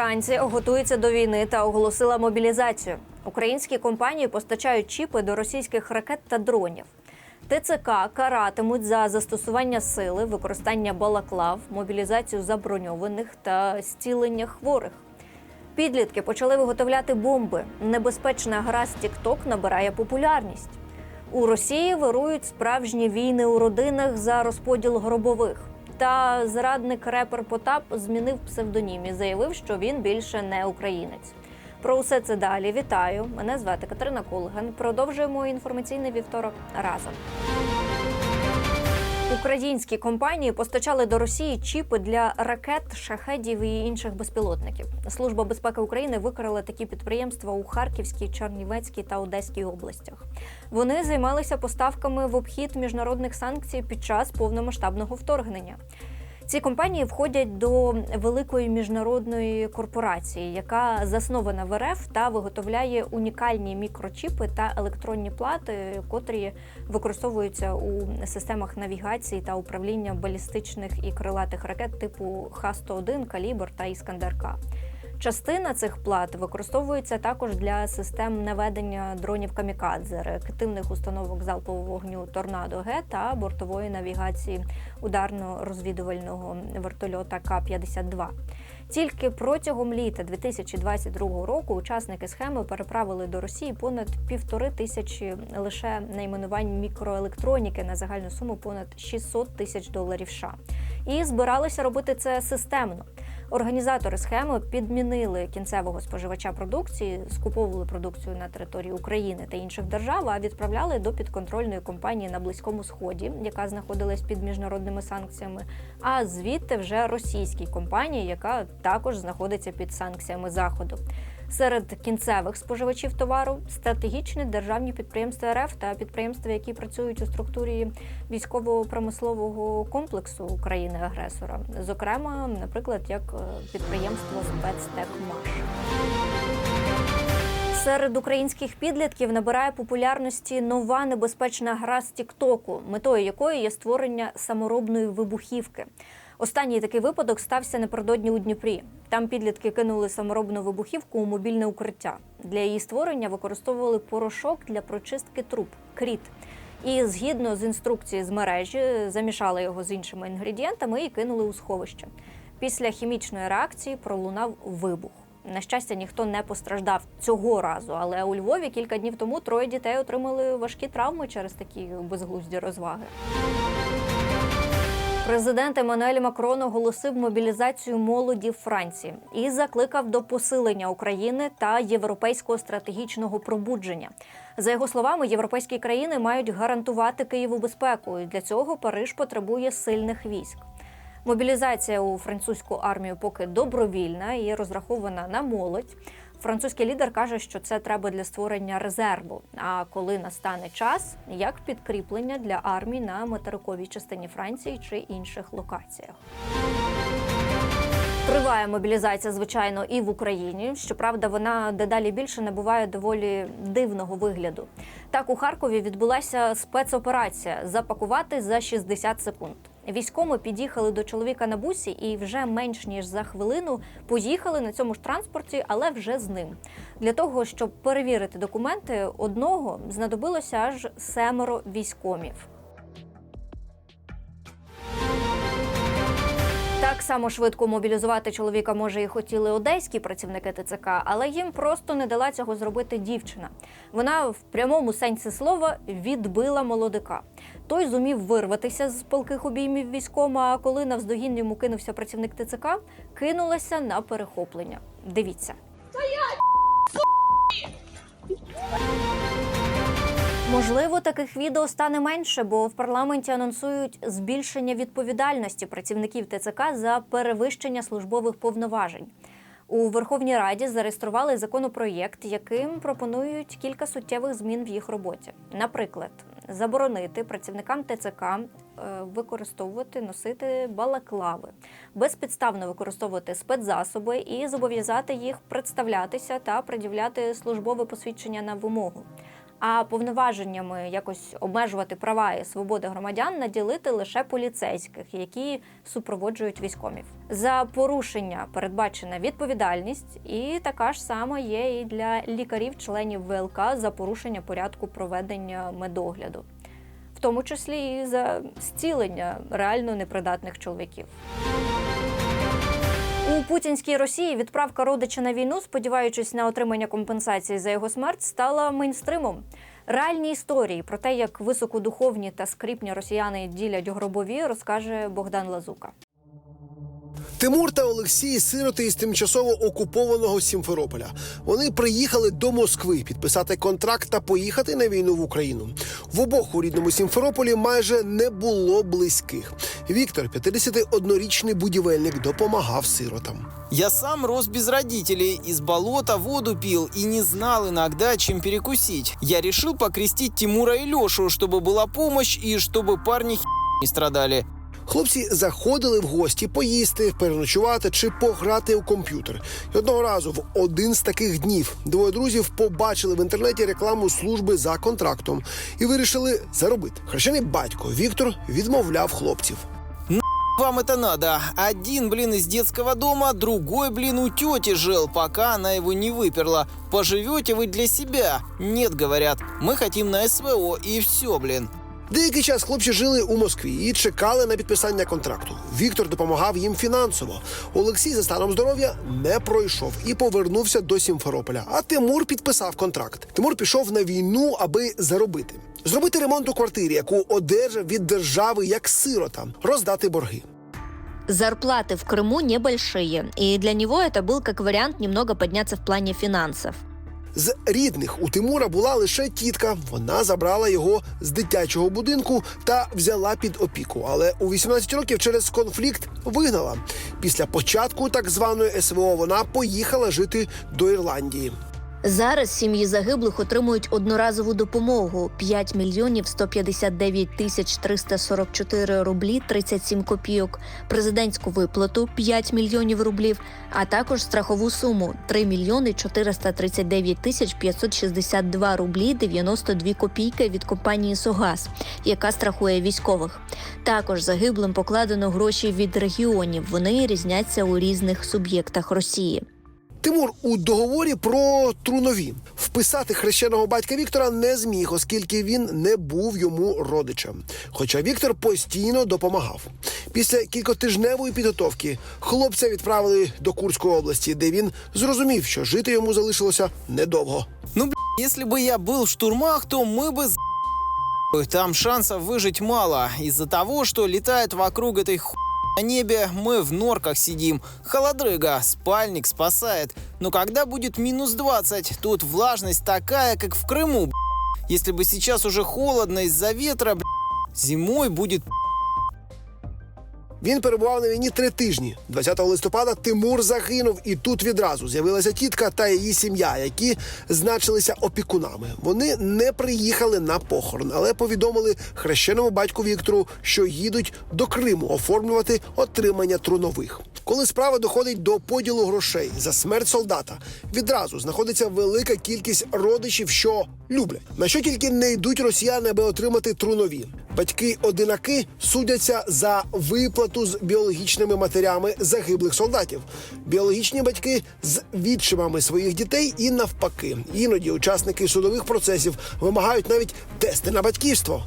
Франція готується до війни та оголосила мобілізацію. Українські компанії постачають чіпи до російських ракет та дронів. ТЦК каратимуть за застосування сили, використання балаклав, мобілізацію заброньованих та зцілення хворих. Підлітки почали виготовляти бомби. Небезпечна гра з TikTok набирає популярність. У Росії вирують справжні війни у родинах за розподіл гробових. Та зрадник репер Потап змінив псевдонім і заявив, що він більше не українець. Про усе це далі. Вітаю! Мене звати Катерина Кулган. Продовжуємо інформаційний вівторок разом. Українські компанії постачали до Росії чіпи для ракет, шахедів і інших безпілотників. Служба безпеки України викрила такі підприємства у Харківській, Чернівецькій та Одеській областях. Вони займалися поставками в обхід міжнародних санкцій під час повномасштабного вторгнення. Ці компанії входять до великої міжнародної корпорації, яка заснована в РФ та виготовляє унікальні мікрочіпи та електронні плати, котрі використовуються у системах навігації та управління балістичних і крилатих ракет типу Х-101, Калібр та Іскандер-К. Частина цих плат використовується також для систем наведення дронів камікадзе, реактивних установок залпового вогню Торнадо Г та бортової навігації ударно-розвідувального вертольота К-52. Тільки протягом літа 2022 року учасники схеми переправили до Росії понад півтори тисячі лише найменувань мікроелектроніки на загальну суму понад 600 тисяч доларів. США. і збиралися робити це системно. Організатори схеми підмінили кінцевого споживача продукції, скуповували продукцію на території України та інших держав, а відправляли до підконтрольної компанії на близькому сході, яка знаходилась під міжнародними санкціями. А звідти вже російській компанії, яка також знаходиться під санкціями заходу. Серед кінцевих споживачів товару стратегічні державні підприємства РФ та підприємства, які працюють у структурі військово-промислового комплексу країни-агресора, зокрема, наприклад, як е, підприємство «Спецтекмаш». Серед українських підлітків набирає популярності нова небезпечна гра з Тіктоку, метою якої є створення саморобної вибухівки. Останній такий випадок стався напередодні у Дніпрі. Там підлітки кинули саморобну вибухівку у мобільне укриття. Для її створення використовували порошок для прочистки труб кріт. І згідно з інструкції з мережі, замішали його з іншими інгредієнтами і кинули у сховище. Після хімічної реакції пролунав вибух. На щастя, ніхто не постраждав цього разу, але у Львові кілька днів тому троє дітей отримали важкі травми через такі безглузді розваги. Президент Еммануель Макрон оголосив мобілізацію молоді Франції і закликав до посилення України та європейського стратегічного пробудження. За його словами, європейські країни мають гарантувати Києву безпеку. і Для цього Париж потребує сильних військ. Мобілізація у французьку армію поки добровільна і розрахована на молодь. Французький лідер каже, що це треба для створення резерву. А коли настане час, як підкріплення для армії на материковій частині Франції чи інших локаціях. Триває мобілізація, звичайно, і в Україні. Щоправда, вона дедалі більше набуває доволі дивного вигляду. Так у Харкові відбулася спецоперація запакувати за 60 секунд. Військоми під'їхали до чоловіка на бусі і вже менш ніж за хвилину поїхали на цьому ж транспорті, але вже з ним. Для того щоб перевірити документи, одного знадобилося аж семеро військомів. Само швидко мобілізувати чоловіка може і хотіли одеські працівники ТЦК, але їм просто не дала цього зробити дівчина. Вона в прямому сенсі слова відбила молодика. Той зумів вирватися з полких обіймів військома. А коли навздогін йому кинувся працівник ТЦК, кинулася на перехоплення. Дивіться. Можливо, таких відео стане менше, бо в парламенті анонсують збільшення відповідальності працівників ТЦК за перевищення службових повноважень. У Верховній Раді зареєстрували законопроєкт, яким пропонують кілька суттєвих змін в їх роботі. Наприклад, заборонити працівникам ТЦК е, використовувати носити балаклави, безпідставно використовувати спецзасоби і зобов'язати їх представлятися та пред'являти службове посвідчення на вимогу. А повноваженнями якось обмежувати права і свободи громадян наділити лише поліцейських, які супроводжують військомів. За порушення передбачена відповідальність, і така ж сама є і для лікарів-членів ВЛК за порушення порядку проведення медогляду, в тому числі і за зцілення реально непридатних чоловіків. У путінській Росії відправка родича на війну, сподіваючись на отримання компенсації за його смерть, стала мейнстримом. Реальні історії про те, як високодуховні та скріпні росіяни ділять гробові, розкаже Богдан Лазука. Тимур та Олексій сироти із тимчасово окупованого Сімферополя. Вони приїхали до Москви підписати контракт та поїхати на війну в Україну. В обох у рідному Сімферополі майже не було близьких. Віктор, 51-річний будівельник, допомагав сиротам. Я сам рос без родителей, из болота воду пил и не знал иногда, чем перекусить. Я решил покрестить Тимура и Лешу, чтобы была помощь и чтобы парни не страдали. Хлопці заходили в гості поїсти, переночувати чи пограти у комп'ютер. І одного разу в один з таких днів двоє друзів побачили в інтернеті рекламу служби за контрактом і вирішили заробити. Хрещений батько Віктор відмовляв хлопців. Вам это надо. Один, блин, из детского дома, другой, блин, у тети жил, пока она его не выперла. Поживете вы для себя? Нет, говорят. Мы хотим на СВО, и все, блин. Деякий час хлопці жили у Москві і чекали на підписання контракту. Віктор допомагав їм фінансово. Олексій за станом здоров'я не пройшов і повернувся до Сімферополя. А Тимур підписав контракт. Тимур пішов на війну, аби заробити. Зробити ремонт у квартирі, яку одержав від держави як сирота, роздати борги. Зарплаты в Крыму небольшие, и для него это был как вариант немного подняться в плане финансов. З рідних у Тимура була лише тітка. Вона забрала його з дитячого будинку та взяла під опіку. Але у 18 років через конфлікт вигнала. Після початку так званої СВО вона поїхала жити до Ірландії. Зараз сім'ї загиблих отримують одноразову допомогу 5 мільйонів 159 тисяч 344 рублі 37 копійок, президентську виплату 5 мільйонів рублів, а також страхову суму 3 мільйони 439 тисяч 562 рублі 92 копійки від компанії Согаз, яка страхує військових. Також загиблим покладено гроші від регіонів. Вони різняться у різних суб'єктах Росії. Тимур у договорі про трунові вписати хрещеного батька Віктора не зміг, оскільки він не був йому родичем. Хоча Віктор постійно допомагав. Після кількотижневої підготовки хлопця відправили до Курської області, де він зрозумів, що жити йому залишилося недовго. Ну, блин, если бы я был в штурмах, то мы бы за***ли. Там шансов выжить мало. Из-за того, что летает вокруг этой ху... на небе, мы в норках сидим. Холодрыга, спальник спасает. Но когда будет минус 20, тут влажность такая, как в Крыму. Если бы сейчас уже холодно из-за ветра, зимой будет Він перебував на війні три тижні. 20 листопада Тимур загинув, і тут відразу з'явилася тітка та її сім'я, які значилися опікунами. Вони не приїхали на похорон, але повідомили хрещеному батьку Віктору, що їдуть до Криму оформлювати отримання трунових. Коли справа доходить до поділу грошей за смерть солдата, відразу знаходиться велика кількість родичів, що люблять. На що тільки не йдуть росіяни, аби отримати трунові. Батьки-одинаки судяться за виплату з біологічними матерями загиблих солдатів. Біологічні батьки з відчимами своїх дітей і навпаки. Іноді учасники судових процесів вимагають навіть тести на батьківство.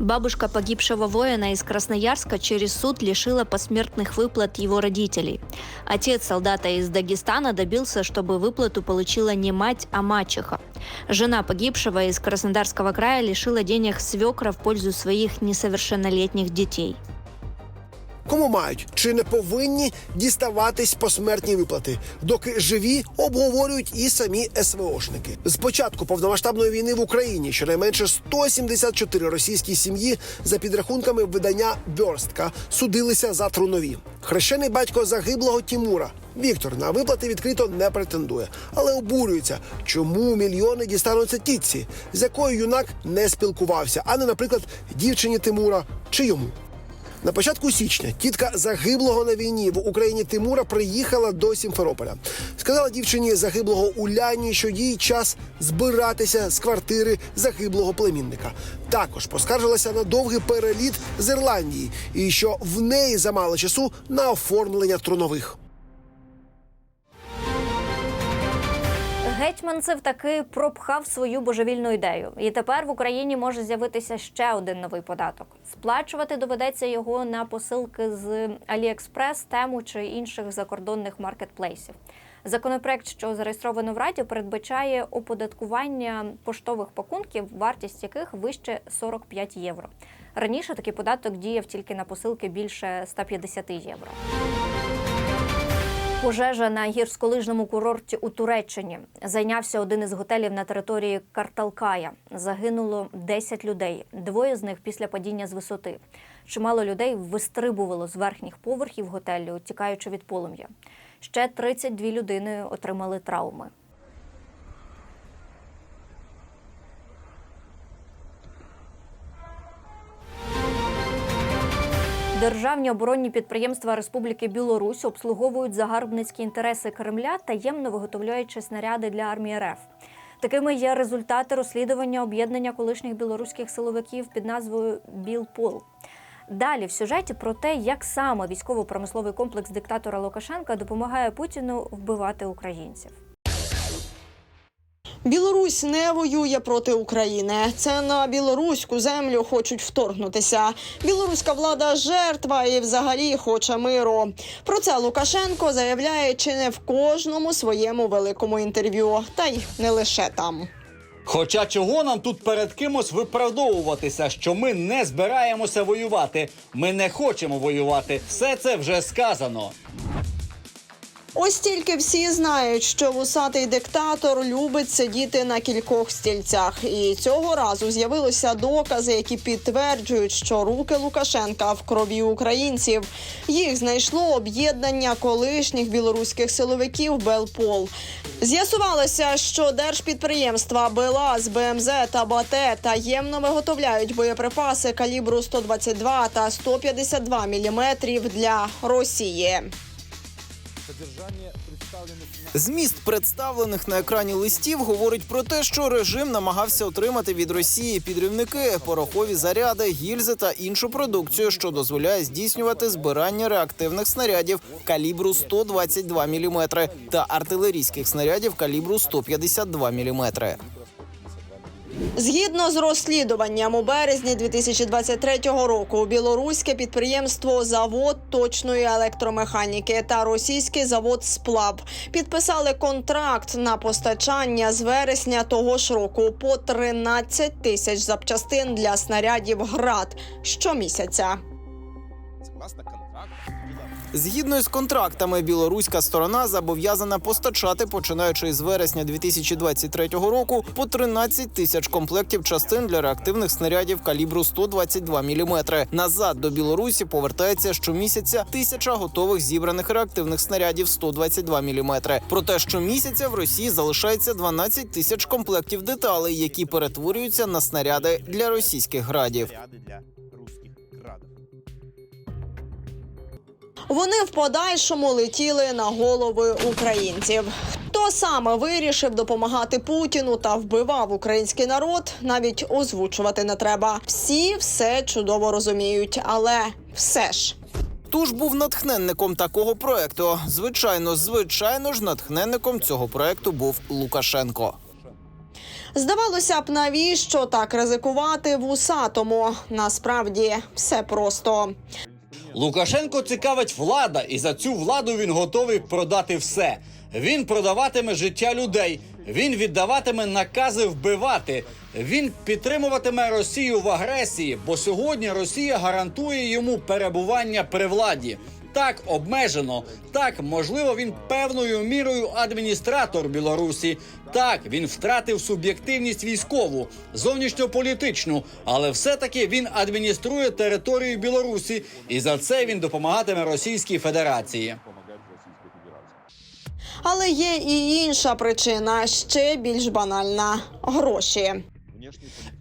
Бабушка погибшего воина из Красноярска через суд лишила посмертных выплат его родителей. Отец солдата из Дагестана добился, чтобы выплату получила не мать, а мачеха. Жена погибшего из Краснодарского края лишила денег свекра в пользу своих несовершеннолетних детей. Кому мають чи не повинні діставатись посмертні виплати, доки живі обговорюють і самі СВОшники. З початку повномасштабної війни в Україні щонайменше 174 російські сім'ї за підрахунками видання Бьорстка судилися за трунові. Хрещений батько загиблого Тімура. Віктор на виплати відкрито не претендує, але обурюється, чому мільйони дістануться тітці, з якою юнак не спілкувався, а не, наприклад, дівчині Тимура чи йому. На початку січня тітка загиблого на війні в Україні Тимура приїхала до Сімферополя. Сказала дівчині загиблого Уляні, що їй час збиратися з квартири загиблого племінника. Також поскаржилася на довгий переліт з Ірландії і що в неї замало часу на оформлення трунових. Гетьманцев таки пропхав свою божевільну ідею, і тепер в Україні може з'явитися ще один новий податок. Сплачувати доведеться його на посилки з Аліекспрес, тему чи інших закордонних маркетплейсів. Законопроект, що зареєстровано в Раді, передбачає оподаткування поштових пакунків, вартість яких вище 45 євро. Раніше такий податок діяв тільки на посилки більше 150 євро. Пожежа на гірськолижному курорті у Туреччині зайнявся один із готелів на території Карталкая. Загинуло 10 людей. Двоє з них після падіння з висоти. Чимало людей вистрибувало з верхніх поверхів готелю, тікаючи від полум'я. Ще 32 людини отримали травми. Державні оборонні підприємства Республіки Білорусь обслуговують загарбницькі інтереси Кремля, таємно виготовляючи снаряди для армії РФ. Такими є результати розслідування об'єднання колишніх білоруських силовиків під назвою Білпол. Далі в сюжеті про те, як саме військово-промисловий комплекс диктатора Лукашенка допомагає Путіну вбивати українців. Білорусь не воює проти України. Це на білоруську землю хочуть вторгнутися. Білоруська влада жертва і взагалі хоче миру. Про це Лукашенко заявляє чи не в кожному своєму великому інтерв'ю, та й не лише там. Хоча чого нам тут перед кимось виправдовуватися, що ми не збираємося воювати, ми не хочемо воювати. Все це вже сказано. Ось тільки всі знають, що вусатий диктатор любить сидіти на кількох стільцях, і цього разу з'явилися докази, які підтверджують, що руки Лукашенка в крові українців. Їх знайшло об'єднання колишніх білоруських силовиків Белпол. З'ясувалося, що держпідприємства БелАЗ, БМЗ та БАТЕ таємно виготовляють боєприпаси калібру 122 та 152 мм для Росії. Зміст представлених на екрані листів говорить про те, що режим намагався отримати від Росії підривники, порохові заряди, гільзи та іншу продукцію, що дозволяє здійснювати збирання реактивних снарядів калібру 122 мм та артилерійських снарядів калібру 152 мм. Згідно з розслідуванням у березні 2023 року, білоруське підприємство Завод точної електромеханіки та російський завод Сплав підписали контракт на постачання з вересня того ж року по 13 тисяч запчастин для снарядів ГРАД щомісяця. Згідно з контрактами, білоруська сторона зобов'язана постачати, починаючи з вересня 2023 року, по 13 тисяч комплектів частин для реактивних снарядів калібру 122 мм. Назад до Білорусі повертається щомісяця тисяча готових зібраних реактивних снарядів 122 мм. Проте щомісяця в Росії залишається 12 тисяч комплектів деталей, які перетворюються на снаряди для російських градів. Вони в подальшому летіли на голови українців. Хто саме вирішив допомагати Путіну та вбивав український народ, навіть озвучувати не треба. Всі все чудово розуміють, але все ж. Хто ж був натхненником такого проекту? Звичайно, звичайно ж, натхненником цього проекту був Лукашенко. Здавалося б, навіщо так ризикувати в усатому? Насправді все просто. Лукашенко цікавить влада, і за цю владу він готовий продати все. Він продаватиме життя людей. Він віддаватиме накази вбивати. Він підтримуватиме Росію в агресії, бо сьогодні Росія гарантує йому перебування при владі. Так обмежено, так можливо, він певною мірою адміністратор Білорусі. Так він втратив суб'єктивність військову, зовнішньополітичну, але все-таки він адмініструє територію Білорусі, і за це він допомагатиме Російській Федерації. Але є і інша причина, ще більш банальна гроші.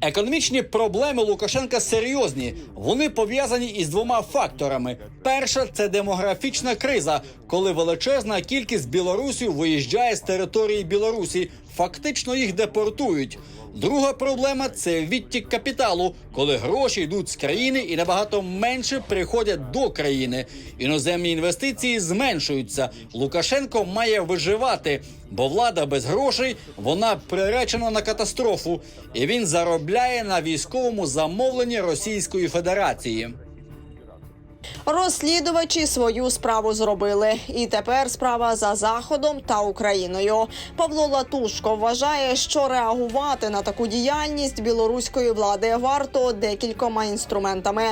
Економічні проблеми Лукашенка серйозні. Вони пов'язані із двома факторами: перша це демографічна криза, коли величезна кількість білорусів виїжджає з території Білорусі. Фактично їх депортують. Друга проблема це відтік капіталу, коли гроші йдуть з країни і набагато менше приходять до країни. Іноземні інвестиції зменшуються. Лукашенко має виживати, бо влада без грошей вона приречена на катастрофу, і він заробляє на військовому замовленні Російської Федерації. Розслідувачі свою справу зробили, і тепер справа за заходом та Україною. Павло Латушко вважає, що реагувати на таку діяльність білоруської влади варто декількома інструментами.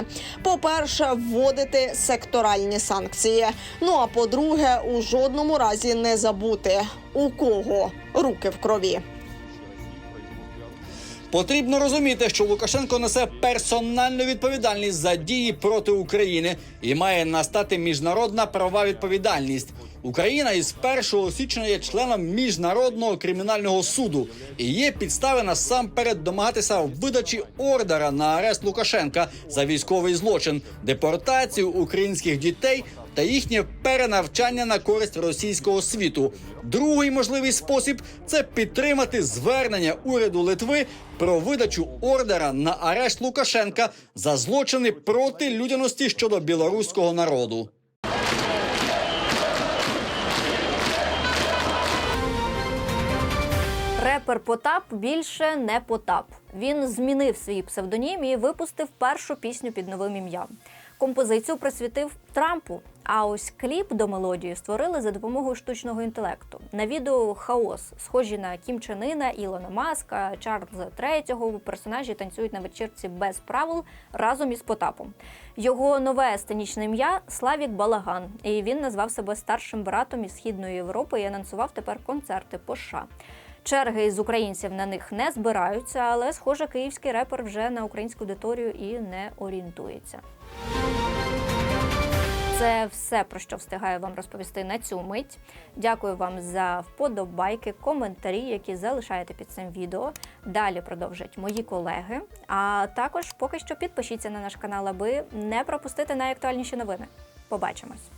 По-перше, вводити секторальні санкції. Ну а по-друге, у жодному разі не забути у кого руки в крові. Потрібно розуміти, що Лукашенко несе персональну відповідальність за дії проти України і має настати міжнародна правова відповідальність. Україна із 1 січня є членом міжнародного кримінального суду і є підстави насамперед домагатися видачі ордера на арест Лукашенка за військовий злочин, депортацію українських дітей та їхнє перенавчання на користь російського світу. Другий можливий спосіб це підтримати звернення уряду Литви про видачу ордера на арешт Лукашенка за злочини проти людяності щодо білоруського народу. Репер Потап більше не Потап. Він змінив свій псевдонім і випустив першу пісню під новим ім'ям. Композицію присвятив Трампу. А ось кліп до мелодії створили за допомогою штучного інтелекту. На відео хаос, схожі на Кім Чен Іна, Ілона Маска, Чарльза III, персонажі танцюють на вечірці без правил разом із Потапом. Його нове сценічне ім'я Славік Балаган, і він назвав себе старшим братом із східної Європи і анонсував тепер концерти по США. Черги з українців на них не збираються, але схоже, київський репер вже на українську аудиторію і не орієнтується. Це все про що встигаю вам розповісти на цю мить. Дякую вам за вподобайки, коментарі, які залишаєте під цим відео. Далі продовжать мої колеги. А також поки що підпишіться на наш канал, аби не пропустити найактуальніші новини. Побачимось!